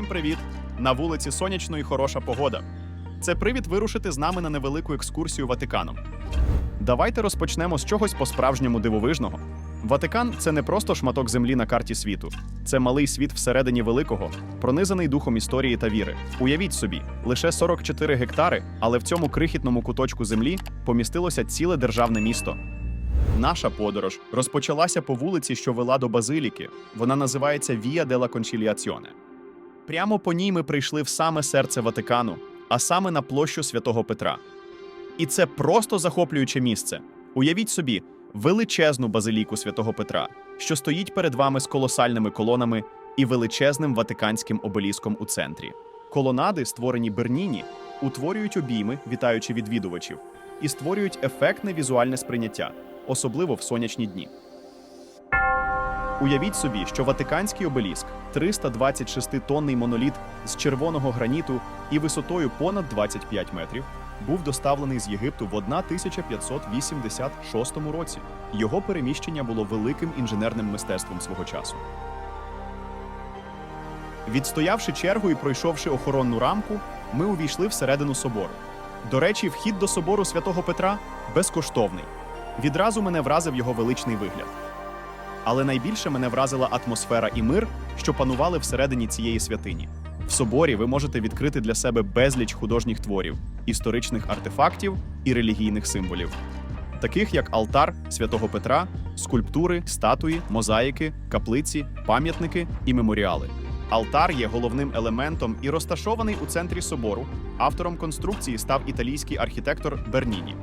привіт! На вулиці сонячно і хороша погода. Це привід вирушити з нами на невелику екскурсію Ватиканом. Давайте розпочнемо з чогось по-справжньому дивовижного. Ватикан це не просто шматок землі на карті світу, це малий світ всередині великого, пронизаний духом історії та віри. Уявіть собі, лише 44 гектари, але в цьому крихітному куточку землі помістилося ціле державне місто. Наша подорож розпочалася по вулиці, що вела до базиліки. Вона називається Вія дела Кончіліаціоне. Прямо по ній ми прийшли в саме серце Ватикану, а саме на площу святого Петра. І це просто захоплююче місце. Уявіть собі величезну базиліку святого Петра, що стоїть перед вами з колосальними колонами і величезним ватиканським обеліском у центрі. Колонади, створені Берніні, утворюють обійми, вітаючи відвідувачів, і створюють ефектне візуальне сприйняття, особливо в сонячні дні. Уявіть собі, що Ватиканський обеліск 326-тонний моноліт з червоного граніту і висотою понад 25 метрів був доставлений з Єгипту в 1586 році. Його переміщення було великим інженерним мистецтвом свого часу. Відстоявши чергу і пройшовши охоронну рамку, ми увійшли всередину собору. До речі, вхід до собору святого Петра безкоштовний. Відразу мене вразив його величний вигляд. Але найбільше мене вразила атмосфера і мир, що панували всередині цієї святині. В соборі ви можете відкрити для себе безліч художніх творів, історичних артефактів і релігійних символів, таких як алтар святого Петра, скульптури, статуї, мозаїки, каплиці, пам'ятники і меморіали. Алтар є головним елементом і розташований у центрі собору. Автором конструкції став італійський архітектор Берніні.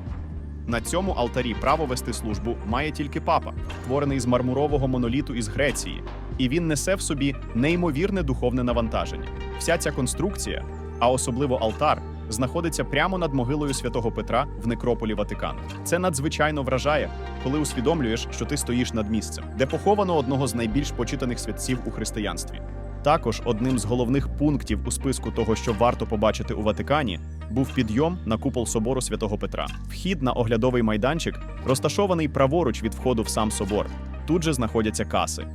На цьому алтарі право вести службу має тільки папа, творений з мармурового моноліту із Греції, і він несе в собі неймовірне духовне навантаження. Вся ця конструкція, а особливо алтар, знаходиться прямо над могилою святого Петра в некрополі Ватикану. Це надзвичайно вражає, коли усвідомлюєш, що ти стоїш над місцем, де поховано одного з найбільш почитаних святців у християнстві. Також одним з головних пунктів у списку того, що варто побачити у Ватикані, був підйом на купол собору святого Петра. Вхід на оглядовий майданчик розташований праворуч від входу в сам собор. Тут же знаходяться каси.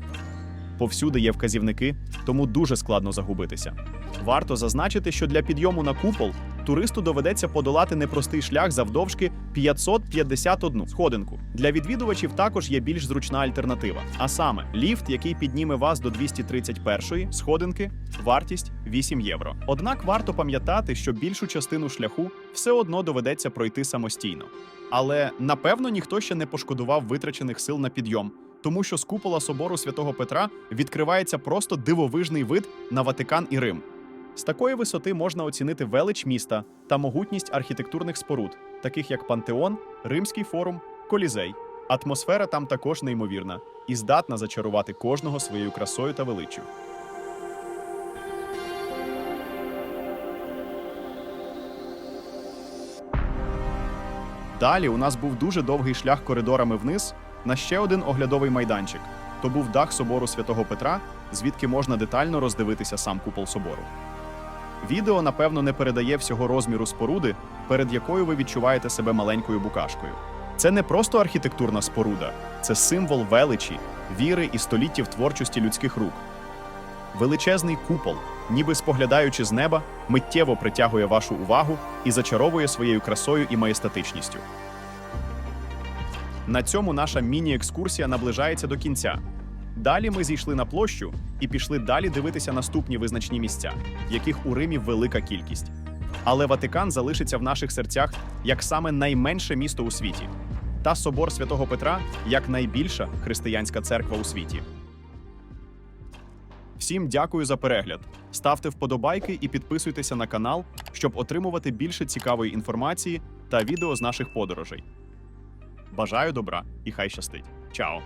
Повсюди є вказівники, тому дуже складно загубитися. Варто зазначити, що для підйому на купол туристу доведеться подолати непростий шлях завдовжки 551 сходинку. Для відвідувачів також є більш зручна альтернатива, а саме ліфт, який підніме вас до 231 сходинки, вартість 8 євро. Однак варто пам'ятати, що більшу частину шляху все одно доведеться пройти самостійно. Але напевно ніхто ще не пошкодував витрачених сил на підйом, тому що з купола собору святого Петра відкривається просто дивовижний вид на Ватикан і Рим. З такої висоти можна оцінити велич міста та могутність архітектурних споруд, таких як Пантеон, Римський форум, Колізей. Атмосфера там також неймовірна і здатна зачарувати кожного своєю красою та величчю. Далі у нас був дуже довгий шлях коридорами вниз на ще один оглядовий майданчик. То був дах собору святого Петра, звідки можна детально роздивитися сам купол собору. Відео, напевно, не передає всього розміру споруди, перед якою ви відчуваєте себе маленькою букашкою. Це не просто архітектурна споруда, це символ величі, віри і століттів творчості людських рук. Величезний купол, ніби споглядаючи з неба, миттєво притягує вашу увагу і зачаровує своєю красою і маєстатичністю. На цьому наша міні-екскурсія наближається до кінця. Далі ми зійшли на площу і пішли далі дивитися наступні визначні місця, яких у Римі велика кількість. Але Ватикан залишиться в наших серцях як саме найменше місто у світі, та собор святого Петра як найбільша християнська церква у світі. Всім дякую за перегляд. Ставте вподобайки і підписуйтеся на канал, щоб отримувати більше цікавої інформації та відео з наших подорожей. Бажаю добра і хай щастить. Чао!